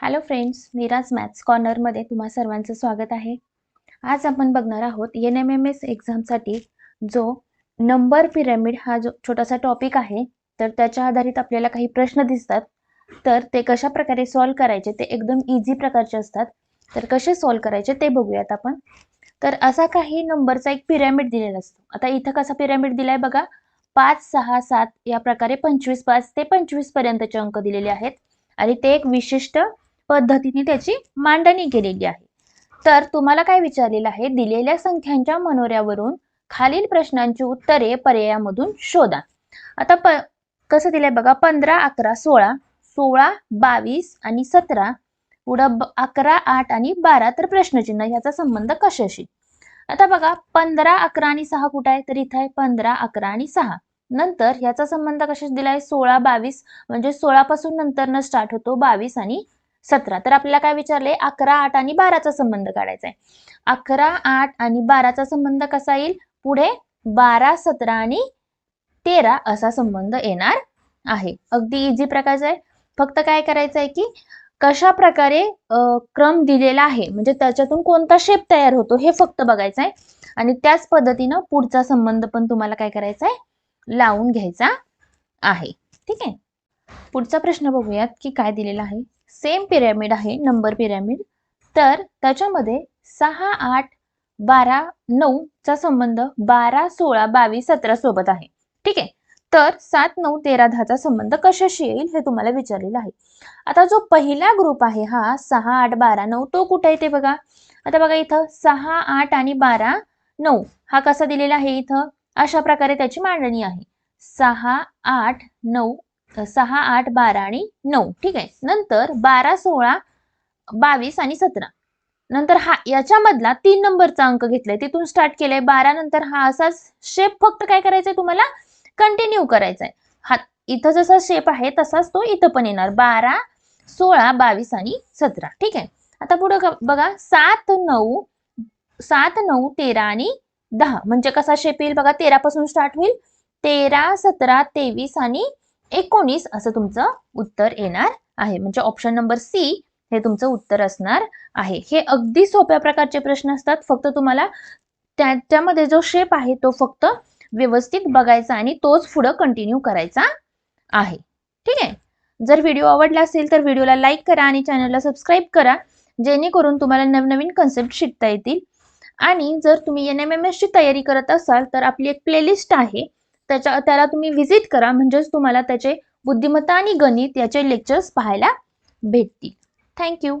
Hello friends Miraj maths कॉर्नरमध्ये तुम्हा सर्वांचं स्वागत आहे. आज आपण बघणार आहोत एन एम एम एस एक्झामसाठी जो नंबर पिरॅमिड हा जो छोटासा टॉपिक आहे तर त्याच्या आधारित आपल्याला काही प्रश्न दिसतात. तर ते कशा प्रकारे सॉल्व करायचे ते एकदम इझी प्रकारचे असतात. तर कसे सॉल्व करायचे ते बघूयात आपण. तर असा काही नंबरचा एक पिरॅमिड दिलेला असतो. आता इथं कसा पिरॅमिड दिलाय बघा. पाच सहा सात या प्रकारे पंचवीस पाच ते पंचवीस पर्यंतचे अंक दिलेले आहेत. आणि ते एक विशिष्ट पद्धतीने त्याची मांडणी केलेली आहे. तर तुम्हाला काय विचारलेलं आहे? दिलेल्या संख्यांच्या मनोऱ्यावरून खालील प्रश्नांची उत्तरे पर्यायामधून शोधा. आता प कसं दिलंय बघा? पंधरा अकरा सोळा सोळा बावीस आणि सतरा. पुढं अकरा आठ आणि बारा तर प्रश्नचिन्ह ह्याचा संबंध कशाशी? आता बघा पंधरा अकरा आणि सहा कुठं आहे? तर इथं आहे पंधरा अकरा आणि सहा. नंतर ह्याचा संबंध कशाशी दिलाय? सोळा बावीस. म्हणजे सोळा पासून नंतर स्टार्ट होतो बावीस आणि सतरा. तर आपल्याला काय विचारले अकरा आठ आणि बाराचा संबंध काढायचा आहे. अकरा आठ आणि बाराचा संबंध कसा येईल? पुढे बारा सतरा आणि तेरा असा संबंध येणार आहे. अगदी इझी प्रकारचा आहे. फक्त काय करायचं आहे की कशा प्रकारे क्रम दिलेला आहे म्हणजे त्याच्यातून कोणता शेप तयार होतो हे फक्त बघायचं आहे आणि त्याच पद्धतीनं पुढचा संबंध पण तुम्हाला काय करायचा आहे? लावून घ्यायचा आहे. ठीक आहे? पुढचा प्रश्न बघूयात की काय दिलेला आहे. सेम पिरॅमिड आहे नंबर पिरॅमिड. तर त्याच्यामध्ये सहा आठ बारा नऊ चा संबंध बारा सोळा बावीस सतरा सोबत आहे. ठीक आहे? तर सात नऊ तेरा दहाचा संबंध कशाशी येईल हे तुम्हाला विचारलेलं आहे. आता जो पहिला ग्रुप आहे हा सहा आठ बारा नऊ तो कुठे येते बघा. आता बघा इथं सहा आठ आणि बारा नऊ हा कसा दिलेला आहे इथं? अशा प्रकारे त्याची मांडणी आहे. सहा आठ नऊ सहा आठ बारा आणि नऊ. ठीक आहे. नंतर बारा सोळा बावीस आणि सतरा. नंतर हा याच्यामधला तीन नंबरचा अंक घेतलाय. तिथून स्टार्ट केलाय. बारा नंतर हा असाच शेप फक्त काय करायचंय तुम्हाला? कंटिन्यू करायचा आहे हा इथं जसा शेप आहे तसाच तो इथं पण येणार. बारा सोळा बावीस आणि सतरा. ठीक आहे. आता पुढं बघा. सात नऊ सात नऊ तेरा आणि दहा. म्हणजे कसा शेप येईल बघा? तेरापासून स्टार्ट होईल. तेरा सतरा तेवीस आणि एकोणीस असं तुमचं उत्तर येणार आहे. म्हणजे ऑप्शन नंबर सी हे तुमचं उत्तर असणार आहे. हे अगदी सोप्या प्रकारचे प्रश्न असतात. फक्त तुम्हाला त्याच्यामध्ये जो शेप आहे तो फक्त व्यवस्थित बघायचा आणि तोच पुढं कंटिन्यू करायचा आहे. ठीक आहे? जर व्हिडिओ आवडला असेल तर व्हिडिओला लाईक करा आणि चॅनलला सबस्क्राईब करा. जेणेकरून तुम्हाला नवनवीन कन्सेप्ट शिकता येतील. आणि जर तुम्ही एन एम एम एसची तयारी करत असाल तर आपली एक प्लेलिस्ट आहे. त्याच्या त्याला तुम्ही व्हिजिट करा. म्हणजेच तुम्हाला त्याचे बुद्धिमत्ता आणि गणित याचे लेक्चर्स पाहायला भेटतील. थँक्यू